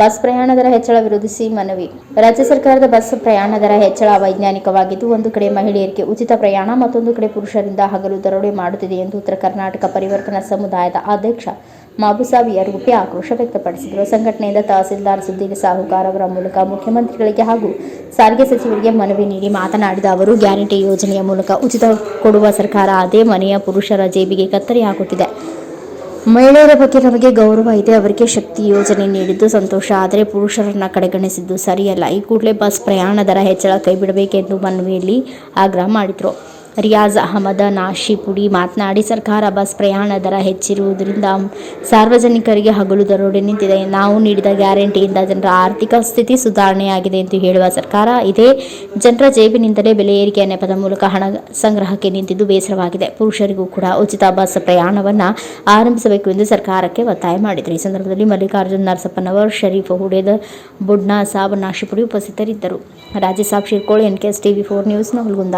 Bus ಪ್ರಯಾಣ ದರ ಹೆಚ್ಚಳ ವಿರೋಧಿಸಿ ಮನವಿ. ರಾಜ್ಯ ಸರ್ಕಾರದ ಬಸ್ ಪ್ರಯಾಣ ದರ ಹೆಚ್ಚಳ ವೈಜ್ಞಾನಿಕವಾಗಿದ್ದು, ಒಂದು ಕಡೆ ಮಹಿಳೆಯರಿಗೆ ಉಚಿತ ಪ್ರಯಾಣ, ಮತ್ತೊಂದು ಕಡೆ ಪುರುಷರಿಂದ ಹಗಲು ದರೋಡೆ ಮಾಡುತ್ತಿದೆ ಎಂದು ಉತ್ತರ ಕರ್ನಾಟಕ ಪರಿವರ್ತನಾ ಸಮುದಾಯದ ಅಧ್ಯಕ್ಷ ಮಾಬುಸಾಬ್ ಯರ್ಗುಪ್ಪೆ ಆಕ್ರೋಶ ವ್ಯಕ್ತಪಡಿಸಿದರು. ಸಂಘಟನೆಯಿಂದ ತಹಸೀಲ್ದಾರ್ ಸುದ್ದಿಗೆ ಸಾಹುಕಾರ್ ಅವರ ಮೂಲಕ ಮುಖ್ಯಮಂತ್ರಿಗಳಿಗೆ ಹಾಗೂ ಸಾರಿಗೆ ಸಚಿವರಿಗೆ ಮನವಿ ನೀಡಿ ಮಾತನಾಡಿದ ಅವರು, ಗ್ಯಾರಂಟಿ ಯೋಜನೆಯ ಮೂಲಕ ಉಚಿತ ಕೊಡುವ ಸರ್ಕಾರ ಅದೇ ಮನೆಯ ಪುರುಷರ ಜೇಬಿಗೆ ಕತ್ತರಿ ಹಾಕುತ್ತಿದೆ ಮಹಿಳೆಯರ ಬಗ್ಗೆ ನಮಗೆ ಗೌರವ ಇದೆ, ಅವರಿಗೆ ಶಕ್ತಿ ಯೋಜನೆ ನೀಡಿದ್ದು ಸಂತೋಷ. ಆದರೆ ಪುರುಷರನ್ನ ಕಡೆಗಣಿಸಿದ್ದು ಸರಿಯಲ್ಲ. ಈ ಕೂಡಲೇ ಬಸ್ ಪ್ರಯಾಣ ದರ ಹೆಚ್ಚಳ ಕೈಬಿಡಬೇಕೆಂದು ಮನವಿಯಲ್ಲಿ ಆಗ್ರಹ ಮಾಡಿದರು. ರಿಯಾಜ್ ಅಹಮದ ನಾಶಿಪುಡಿ ಮಾತನಾಡಿ, ಸರ್ಕಾರ ಬಸ್ ಪ್ರಯಾಣ ದರ ಹೆಚ್ಚಿರುವುದರಿಂದ ಸಾರ್ವಜನಿಕರಿಗೆ ಹಗಲು ದರೋಡೆ ನಿಂತಿದೆ. ನಾವು ನೀಡಿದ ಗ್ಯಾರಂಟಿಯಿಂದ ಜನರ ಆರ್ಥಿಕ ಸ್ಥಿತಿ ಸುಧಾರಣೆಯಾಗಿದೆ ಎಂದು ಹೇಳುವ ಸರ್ಕಾರ, ಇದೇ ಜನರ ಜೇಬಿನಿಂದಲೇ ಬೆಲೆ ಏರಿಕೆಯ ನೆಪದ ಮೂಲಕ ಹಣ ಸಂಗ್ರಹಕ್ಕೆ ನಿಂತಿದ್ದು ಬೇಸರವಾಗಿದೆ. ಪುರುಷರಿಗೂ ಕೂಡ ಉಚಿತ ಬಸ್ ಪ್ರಯಾಣವನ್ನು ಆರಂಭಿಸಬೇಕು ಎಂದು ಸರ್ಕಾರಕ್ಕೆ ಒತ್ತಾಯ ಮಾಡಿದರು. ಈ ಸಂದರ್ಭದಲ್ಲಿ ಮಲ್ಲಿಕಾರ್ಜುನ್ ನರಸಪ್ಪನವರ್, ಶರೀಫ್ ಹುಡೇದ, ಬುಡ್ನಾ ಸಾಬ್ ನಾಶಿಪುಡಿ ಉಪಸ್ಥಿತರಿದ್ದರು. ರಾಜ್ಯ Sab Shirkoli N K S TV four news, Navalgund.